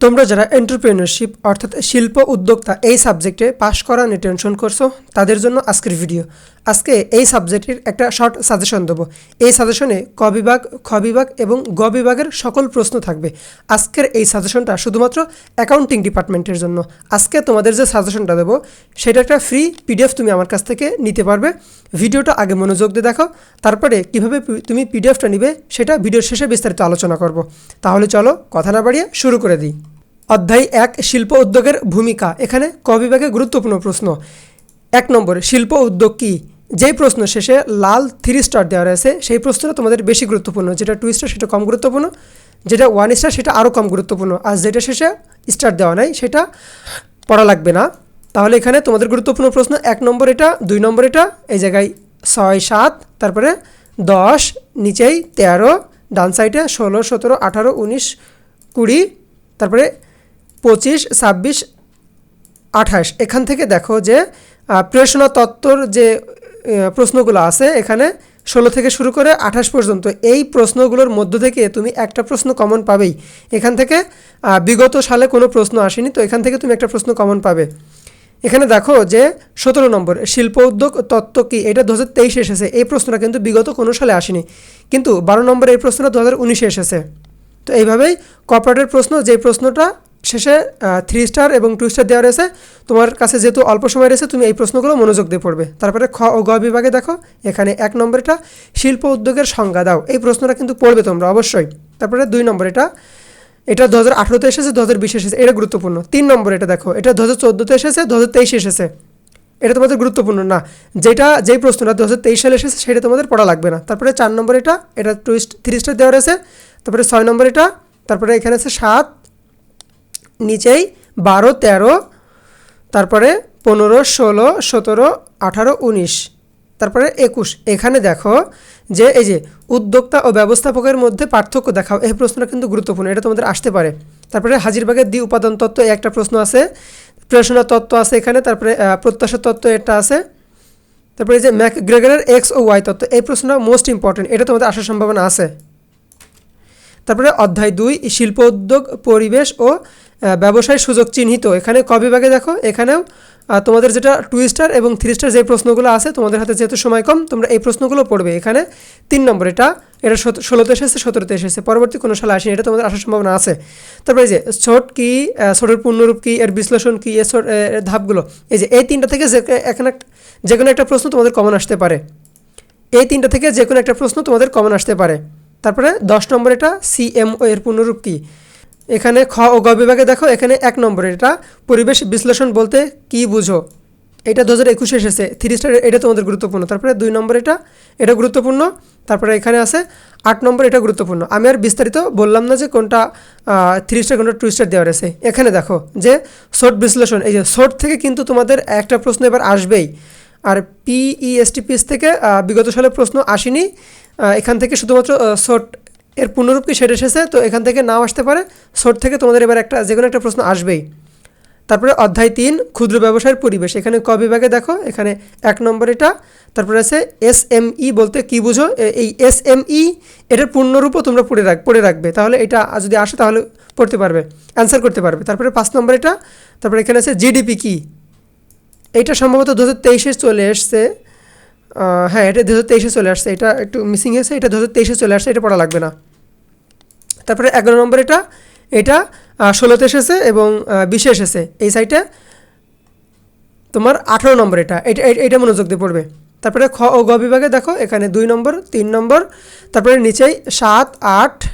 তোমরা যারা এন্টারপ্রেনারশিপ অর্থাৎ শিল্প উদ্যোক্তা, এই সাবজেক্টে পাশ করা নিয়ে টেনশন করছ, তাদের জন্য আজকের ভিডিও আজকে এই সাবজেক্টের একটা শর্ট সাজেশন দেবো। এই সাজেশনে ক বিভাগ, খ বিভাগ এবং গ বিভাগের সকল প্রশ্ন থাকবে। আজকের এই সাজেশনটা শুধুমাত্র অ্যাকাউন্টিং ডিপার্টমেন্টের জন্য। আজকে তোমাদের যে সাজেশনটা দেবো, সেটা একটা ফ্রি পিডিএফ তুমি আমার কাছ থেকে নিতে পারবে। ভিডিওটা আগে মনোযোগ দিয়ে দেখো। তারপরে কীভাবে তুমি পিডিএফটা নিবে, সেটা ভিডিওর শেষে বিস্তারিত আলোচনা করব। তাহলে চলো কথা না বাড়িয়ে শুরু করে দিই। অধ্যায় এক, শিল্প উদ্যোগের ভূমিকা। এখানে ক বিভাগে গুরুত্বপূর্ণ প্রশ্ন। এক নম্বর, শিল্প উদ্যোগ কী? যেই প্রশ্ন শেষে লাল থ্রি স্টার দেওয়া রয়েছে, সেই প্রশ্নটা তোমাদের বেশি গুরুত্বপূর্ণ। যেটা টু স্টার সেটা কম গুরুত্বপূর্ণ। যেটা ওয়ান স্টার সেটা আরও কম গুরুত্বপূর্ণ। আর যেটা শেষে স্টার দেওয়া নাই, সেটা পড়া লাগবে না। তাহলে এখানে তোমাদের গুরুত্বপূর্ণ প্রশ্ন, এক নম্বর এটা, দুই নম্বর এটা, এই জায়গায় ছয়, সাত, তারপরে দশ, নিচেই তেরো, ডান সাইডে ষোলো, সতেরো, আঠারো, উনিশ, কুড়ি, তারপরে পঁচিশ, ছাব্বিশ, আঠাশ। এখান থেকে দেখো যে প্রেষণা তত্ত্বর যে প্রশ্নগুলো আছে। এখানে ষোলো থেকে শুরু করে আঠাশ পর্যন্ত এই প্রশ্নগুলোর মধ্য থেকে তুমি একটা প্রশ্ন কমন পাবেই। এখান থেকে বিগত সালে কোনো প্রশ্ন আসেনি, তো এখান থেকে তুমি একটা প্রশ্ন কমন পাবে। এখানে দেখো যে সতেরো নম্বর, শিল্প উদ্যোগ তত্ত্ব কি? এটা দু হাজার তেইশে এসেছে। এই প্রশ্নটা কিন্তু বিগত কোনো সালে আসেনি। কিন্তু বারো নম্বর এই প্রশ্নটা দু হাজার উনিশে এসেছে। তো এইভাবেই কপারেটের প্রশ্ন, যে প্রশ্নটা শেষে থ্রি স্টার এবং টু স্টার দেওয়া রয়েছে। তোমার কাছে যেহেতু অল্প সময় রয়েছে, তুমি এই প্রশ্নগুলো মনোযোগ দিয়ে পড়বে। তারপরে খ ও গ বিভাগে দেখো, এখানে এক নম্বরটা, শিল্প উদ্যোগের সংজ্ঞা দাও। এই প্রশ্নটা কিন্তু পড়বে তোমরা, অবশ্যই। তারপরে দুই নম্বর এটা এটা দু হাজার আঠেরোতে এসেছে, দু হাজার বিশে এসেছে, এটা গুরুত্বপূর্ণ। তিন নম্বর এটা দেখো, এটা দু হাজার চোদ্দোতে এসেছে, দু হাজার তেইশে এসেছে। এটা তোমাদের গুরুত্বপূর্ণ না। যেটা, যেই প্রশ্নটা দু হাজার তেইশ সালে এসেছে, সেটা তোমাদের পড়া লাগবে না। তারপরে চার নম্বর এটা এটা টুইস্ট থ্রি স্টার দেওয়া রয়েছে। তারপরে ছয় নম্বর এটা, তারপরে এখানে আছে সাত নিচেই বারো, তেরো, তারপরে পনেরো, ষোলো, সতেরো, আঠারো, উনিশ, তারপরে একুশ। এখানে দেখো যে এই যে উদ্যোক্তা ও ব্যবস্থাপকের মধ্যে পার্থক্য দেখাও। এই প্রশ্নটা কিন্তু গুরুত্বপূর্ণ, এটা তোমাদের আসতে পারে। তারপরে হাজিরবাগের দ্বি উপাদান তত্ত্ব একটা প্রশ্ন আছে। প্রেষণা তত্ত্ব আছে এখানে, তারপরে প্রত্যাশা তত্ত্ব এটা আছে। তারপরে যে ম্যাক গ্রেগারের এক্স ও ওয়াই তত্ত্ব, এই প্রশ্নটা মোস্ট ইম্পর্টেন্ট, এটা তোমাদের আসার সম্ভাবনা আছে। তারপরে অধ্যায় দুই শিল্প উদ্যোগ পরিবেশ ও ব্যবসায় সুযোগ চিহ্নিত। এখানে ক বিভাগে দেখো, এখানেও তোমাদের যেটা টু স্টার এবং থ্রি স্টার যে প্রশ্নগুলো আছে, তোমাদের হাতে যেহেতু সময় কম, তোমরা এই প্রশ্নগুলো পড়বে। এখানে তিন নম্বর, এটা এটা ষোলোতে এসেছে, সতেরোতে এসেছে, পরবর্তী কোনো সালে আসেনি, এটা তোমাদের আসার সম্ভাবনা আছে। তারপরে এই যে, ছোট কি ছোটের পূর্ণরূপ কি, এর বিশ্লেষণ কি, এর ধাপগুলো, এই যে, এই তিনটা থেকে যে, এখানে যে কোনো একটা প্রশ্ন তোমাদের কমন আসতে পারে। এই তিনটা থেকে যে কোনো একটা প্রশ্ন তোমাদের কমন আসতে পারে। তারপরে দশ নম্বর, এটা সিএমও এর পূর্ণরূপ কি? এখানে খ ও গ বিভাগে দেখো, এখানে এক নম্বরে এটা পরিবেশ বিশ্লেষণ বলতে কি বুঝো? এটা দু হাজার একুশে এসেছে থ্রি স্টার এটা তোমাদের গুরুত্বপূর্ণ। তারপরে দুই নম্বর এটা এটা গুরুত্বপূর্ণ। তারপরে এখানে আছে, আট নম্বর এটা গুরুত্বপূর্ণ। আমি আর বিস্তারিত বললাম না যে কোনটা থ্রি স্টার কোনটা টু স্টার দেওয়া রয়েছে। এখানে দেখো যে শর্ট বিশ্লেষণ, এই যে শর্ট থেকে কিন্তু তোমাদের একটা প্রশ্ন এবার আসবেই। আর পিইএসটিপিএস থেকে বিগত সালের প্রশ্ন আসেনি। এখান থেকে শুধুমাত্র শর্ট এর পূর্ণরূপ কি সেটা এসেছে? তো এখান থেকে নাও আসতে পারে। শর্ট থেকে তোমাদের এবার একটা, যে কোনো একটা প্রশ্ন আসবেই। তারপরে অধ্যায় তিন, ক্ষুদ্র ব্যবসায়ের পরিবেশ। এখানে ক বিভাগে দেখো, এখানে এক নম্বর এটা। তারপরে আছে এস এম ই বলতে কি বুঝো? এই এস এম ই, এটার পূর্ণরূপও তোমরা পড়ে রাখ, পড়ে রাখবে। তাহলে এটা যদি আসে তাহলে পড়তে পারবে অ্যান্সার করতে পারবে। তারপরে পাঁচ নম্বর এটা। তারপরে এখানে আছে জিডিপি কি? এইটা সম্ভবত দু হাজার তেইশে চলে এসছে। হ্যাঁ এটা দু হাজার তেইশে চলে আসছে। এটা একটু মিসিং হয়েছে এটা দু হাজার তেইশে চলে আসছে, এটা পড়া লাগবে না। তারপরে এগারো নম্বর এটা এটা ষোলোতে এসেছে এবং বিশে এসেছে। এই সাইটে তোমার আঠারো নম্বর এটা এটা, এটা- মনোযোগ দিয়ে পড়বে। তারপরে খ ও গ বিভাগে দেখো, এখানে দুই নম্বর, তিন নম্বর, তারপরে নিচেই সাত, আট,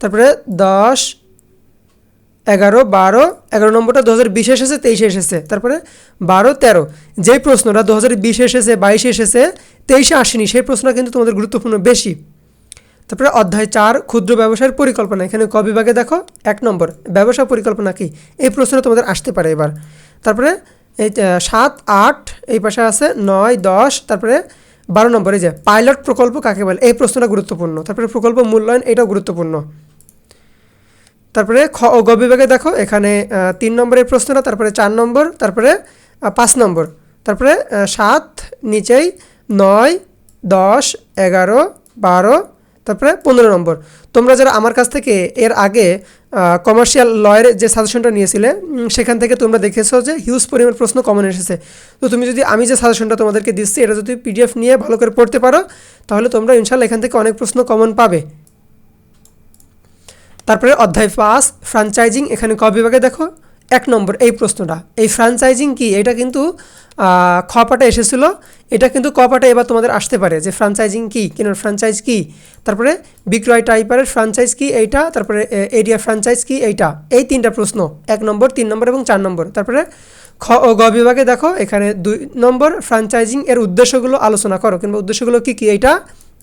তারপরে দশ এগারো, বারো, এগারো নম্বরটা দু হাজার বিশে এসেছে, তেইশে এসেছে। তারপরে বারো, তেরো, যেই প্রশ্নটা দু হাজার বিশে এসেছে, বাইশে এসেছে, তেইশে আসেনি, সেই প্রশ্নটা কিন্তু তোমাদের গুরুত্বপূর্ণ বেশি। তারপরে অধ্যায় চার, ক্ষুদ্র ব্যবসায়ের পরিকল্পনা। এখানে ক বিভাগে দেখো, এক নম্বর, ব্যবসা পরিকল্পনা কি? এই প্রশ্ন তোমাদের আসতে পারে এবার। তারপরে এই সাত, আট, এই পাশে আছে, নয়, দশ, তারপরে বারো নম্বর, এই যে, পাইলট প্রকল্প কাকে বলে? এই প্রশ্নটা গুরুত্বপূর্ণ। তারপরে প্রকল্প মূল্যায়ন, এটাও গুরুত্বপূর্ণ। তারপরে খ ও গ বিভাগে দেখো, এখানে তিন নম্বরের প্রশ্নটা, তারপরে চার নম্বর, তারপরে পাঁচ নম্বর। তারপরে সাত, নিচেই নয়, দশ, এগারো, বারো, তারপরে পনেরো নম্বর। তোমরা যারা আমার কাছ থেকে এর আগে কমার্শিয়াল লয়ের যে সাজেশনটা নিয়েছিলে সেখান থেকে তোমরা দেখেছ যে হিউজ পরিমাণ প্রশ্ন কমন এসেছে। তো তুমি যদি আমি যে সাজেশনটা তোমাদেরকে দিচ্ছি, এটা যদি পিডিএফ নিয়ে ভালো করে পড়তে পারো, তাহলে তোমরা ইনশাল্লাহ এখান থেকে অনেক প্রশ্ন কমন পাবে। তারপরে অধ্যায় পাঁচ ফ্রাঞ্চাইজিং এখানে ক বিভাগে দেখো? এক নম্বর, এই প্রশ্নটা। এই ফ্রাঞ্চাইজিং কি? এটা কিন্তু খ পাটে এসেছিল। এটা কিন্তু ক পাটে এবার তোমাদের আসতে পারে যে ফ্রাঞ্চাইজিং কি কেন ফ্রাঞ্চাইজ কি? তারপরে বিক্রয় টাইপারের ফ্রাঞ্চাইজ কি এইটা? তারপরে এরিয়া ফ্রাঞ্চাইজ কি এইটা? এই তিনটা প্রশ্ন। এক নম্বর, তিন নম্বর এবং চার নম্বর। তারপরে খ ও গ বিভাগে দেখো, এখানে দুই নম্বর ফ্রাঞ্চাইজিং এর উদ্দেশ্যগুলো আলোচনা করো। কিংবা উদ্দেশ্যগুলো কি কি এইটা?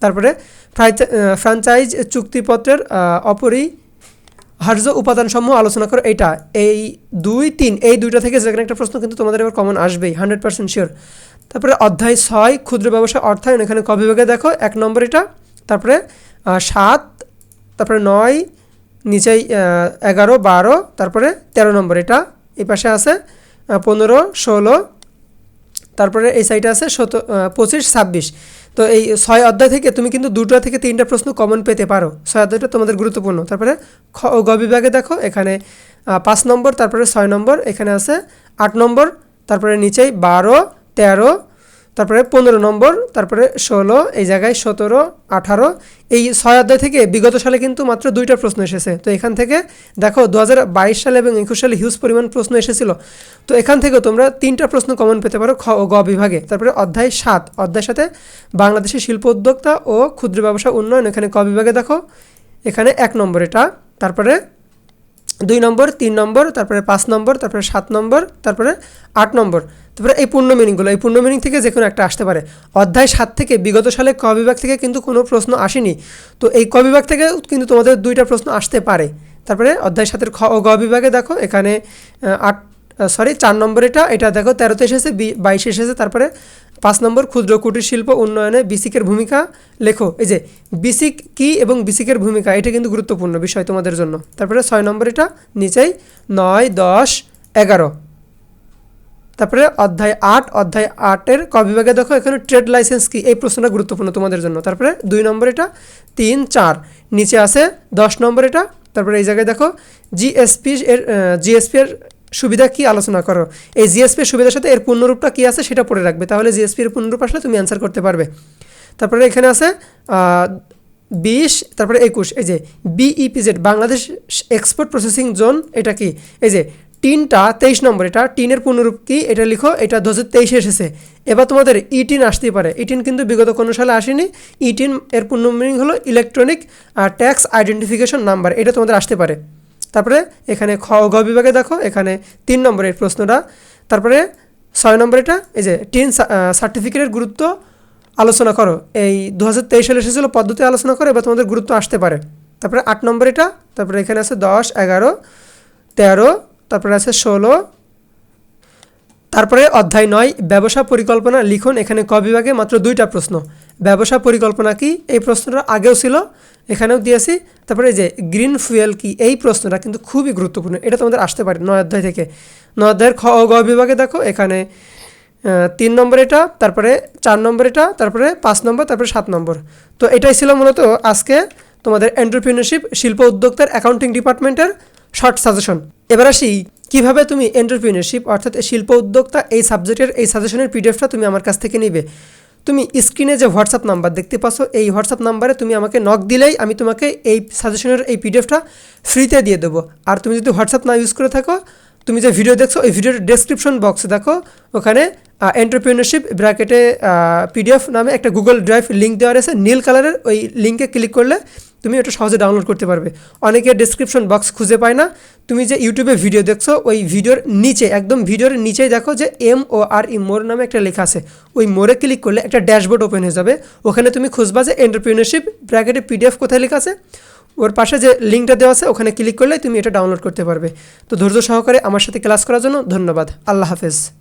তারপরে ফ্রাঞ্চাইজ চুক্তিপত্রের অপরি হার্য উপাদানসমূহ আলোচনা করো, এইটা, এই দুই, তিন, এই দুইটা থেকে যেখানে একটা প্রশ্ন কিন্তু তোমাদের এবার কমন আসবেই হান্ড্রেড পার্সেন্ট শিওর তারপরে অধ্যায় ছয়, ক্ষুদ্র ব্যবসা অর্থায়ন, এখানে ক দেখো, এক নম্বর এটা, তারপরে সাত, তারপরে নয়, নিচেই এগারো, বারো, তারপরে তেরো নম্বর এটা, এই পাশে আছে পনেরো, ষোলো, তারপরে এই সাইডে আছে শত পঁচিশ, ছাব্বিশ। তো এই ছয় অধ্যায় থেকে তুমি কিন্তু দুটো থেকে তিনটা প্রশ্ন কমন পেতে পারো। ছয় অধ্যায়টা তোমাদের গুরুত্বপূর্ণ। তারপরে খ গ বিভাগে দেখো, এখানে পাঁচ নম্বর, তারপরে ছয় নম্বর, এখানে আছে আট নম্বর, তারপরে নিচেই বারো, তেরো তারপরে পনেরো নম্বর, তারপরে ষোলো, এই জায়গায় সতেরো, আঠারো, এই ছয় অধ্যায় থেকে বিগত সালে কিন্তু মাত্র দুইটা প্রশ্ন এসেছে। তো এখান থেকে দেখো দু হাজার বাইশ সালে এবং একুশ সালে হিউজ পরিমাণ প্রশ্ন এসেছিল। তো এখান থেকে তোমরা তিনটা প্রশ্ন কমন পেতে পারো খ গ বিভাগে। তারপরে অধ্যায় সাত, অধ্যায়ের সাথে বাংলাদেশের শিল্প উদ্যোক্তা ও ক্ষুদ্র ব্যবসা উন্নয়ন এখানে ক বিভাগে দেখো, এখানে এক নম্বর এটা। তারপরে দুই নম্বর, তিন নম্বর, তারপরে পাঁচ নম্বর, তারপরে সাত নম্বর, তারপরে আট নম্বর। তারপরে এই পূর্ণ মিনিংগুলো এই পূর্ণ মিনিং থেকে যে কোনো একটা আসতে পারে। অধ্যায় সাত থেকে বিগত সালে ক বিভাগ থেকে কিন্তু কোনো প্রশ্ন আসেনি। তো এই ক বিভাগ থেকে কিন্তু তোমাদের দুইটা প্রশ্ন আসতে পারে। তারপরে অধ্যায় সাতের খ ও গ বিভাগে দেখো, এখানে আট সরি চার নম্বর এটা এটা দেখো, তেরোতে এসেছে বাইশে এসেছে, তারপরে পাঁচ নম্বর ক্ষুদ্র কুটির শিল্প উন্নয়নে বিসিকের ভূমিকা লেখো। এই যে, বিসিক কি এবং বিসিকের ভূমিকা, এটা কিন্তু গুরুত্বপূর্ণ বিষয় তোমাদের জন্য। তারপরে ছয় নম্বর এটা, নিচেই নয়, দশ, এগারো। তারপরে অধ্যায় আট, অধ্যায় আটের ক বিভাগে দেখো এখানে ট্রেড লাইসেন্স কি? এই প্রশ্নটা গুরুত্বপূর্ণ তোমাদের জন্য। তারপরে দুই নম্বর এটা, তিন, চার। নিচে আছে দশ নম্বর এটা। তারপরে এই জায়গায় দেখো জিএসপি এর জিএসপি এর সুবিধা কি আলোচনা করো? এই জিএসপি এর সুবিধার সাথে এর পূর্ণরূপটা কি আছে সেটা পড়ে রাখবে। তাহলে জিএসপি এর পূর্ণরূপ আসলে তুমি অ্যান্সার করতে পারবে। তারপরে এখানে আছে বিশ, তারপরে একুশ। এই যে BEPZ Bangladesh export processing zone এটা কি? এই যে টিনটা তেইশ নম্বর, এটা টিনের পূর্ণরূপ কি? এটা লিখো, এটা দু হাজার তেইশে এসেছে। এবার তোমাদের ইটিন আসতেই পারে। ইটিন কিন্তু বিগত কোনো সালে আসেনি। ইটিন এর পূর্ণ মিনিং হলো ইলেকট্রনিক ট্যাক্স আইডেন্টিফিকেশন নাম্বার এটা তোমাদের আসতে পারে। তারপরে এখানে খ গ বিভাগে দেখো, এখানে তিন নম্বরের প্রশ্নটা। তারপরে ছয় নম্বর এটা, এই যে টিন সার্টিফিকেটের গুরুত্ব আলোচনা করো। এই দু হাজার তেইশ সালে এসেছিল, পদ্ধতি আলোচনা করো, এবার তোমাদের গুরুত্ব আসতে পারে। তারপরে আট নম্বর এটা, তারপরে এখানে আছে দশ, এগারো, তেরো তারপরে আছে ষোলো। তারপরে অধ্যায় নয়, ব্যবসা পরিকল্পনা লিখুন এখানে ক বিভাগে মাত্র দুইটা প্রশ্ন। ব্যবসা পরিকল্পনা কি? এই প্রশ্নটা আগেও ছিল, এখানেও দিয়েছি। তারপরে যে গ্রিন ফুয়েল কি? এই প্রশ্নটা কিন্তু খুবই গুরুত্বপূর্ণ, এটা তোমাদের আসতে পারে নয় অধ্যায় থেকে। নয় অধ্যায়ের খ ও গ বিভাগে দেখো, এখানে তিন নম্বর এটা, তারপরে চার নম্বর এটা, তারপরে পাঁচ নম্বর, তারপরে সাত নম্বর। তো এটাই ছিল মূলত আজকে তোমাদের এন্টারপ্রিনারশিপ শিল্প উদ্যোক্তার অ্যাকাউন্টিং ডিপার্টমেন্টের শর্ট সাজেশন এবার আসি, কীভাবে তুমি এন্টারপ্রিনারশিপ অর্থাৎ শিল্প উদ্যোক্তা, এই সাবজেক্টের এই সাজেশনের পিডিএফটা তুমি আমার কাছ থেকে নিবে। তুমি স্ক্রিনে যে হোয়াটসঅ্যাপ নাম্বার দেখতে পাচ্ছ, এই হোয়াটসঅ্যাপ নাম্বারে তুমি আমাকে নক দিলেই আমি তোমাকে এই সাজেশনের এই পিডিএফটা ফ্রিতে দিয়ে দেবো। আর তুমি যদি হোয়াটসঅ্যাপ না ইউজ করে থাকো, তুমি যে ভিডিও দেখছ ওই ভিডিওর ডেসক্রিপশন বক্সে দেখো, ওখানে এন্টারপ্রিনারশিপ ব্র্যাকেটে পিডিএফ নামে একটা গুগল ড্রাইভ লিঙ্ক দেওয়া রয়েছে, নীল কালারের ওই লিঙ্কে ক্লিক করলে তুমি ওটা সহজে ডাউনলোড করতে পারবে। অনেকে ডেসক্রিপশন বক্স খুঁজে পায় না। তুমি যে ইউটিউবে ভিডিও দেখছ, ওই ভিডিওর নিচে, একদম ভিডিওর নিচেই দেখো যে এম ও আর ই মোর নামে একটা লেখা আছে। ওই মোরে ক্লিক করলে একটা ড্যাশবোর্ড ওপেন হয়ে যাবে। ওখানে তুমি খুঁজবা যে এন্টারপ্রিনারশিপ ব্র্যাকেটে পিডিএফ কোথায় লেখা আছে। ওর পাশে যে লিঙ্কটা দেওয়া আছে, ওখানে ক্লিক করলে তুমি এটা ডাউনলোড করতে পারবে। তো ধৈর্য সহকারে আমার সাথে ক্লাস করার জন্য ধন্যবাদ। আল্লাহ হাফেজ।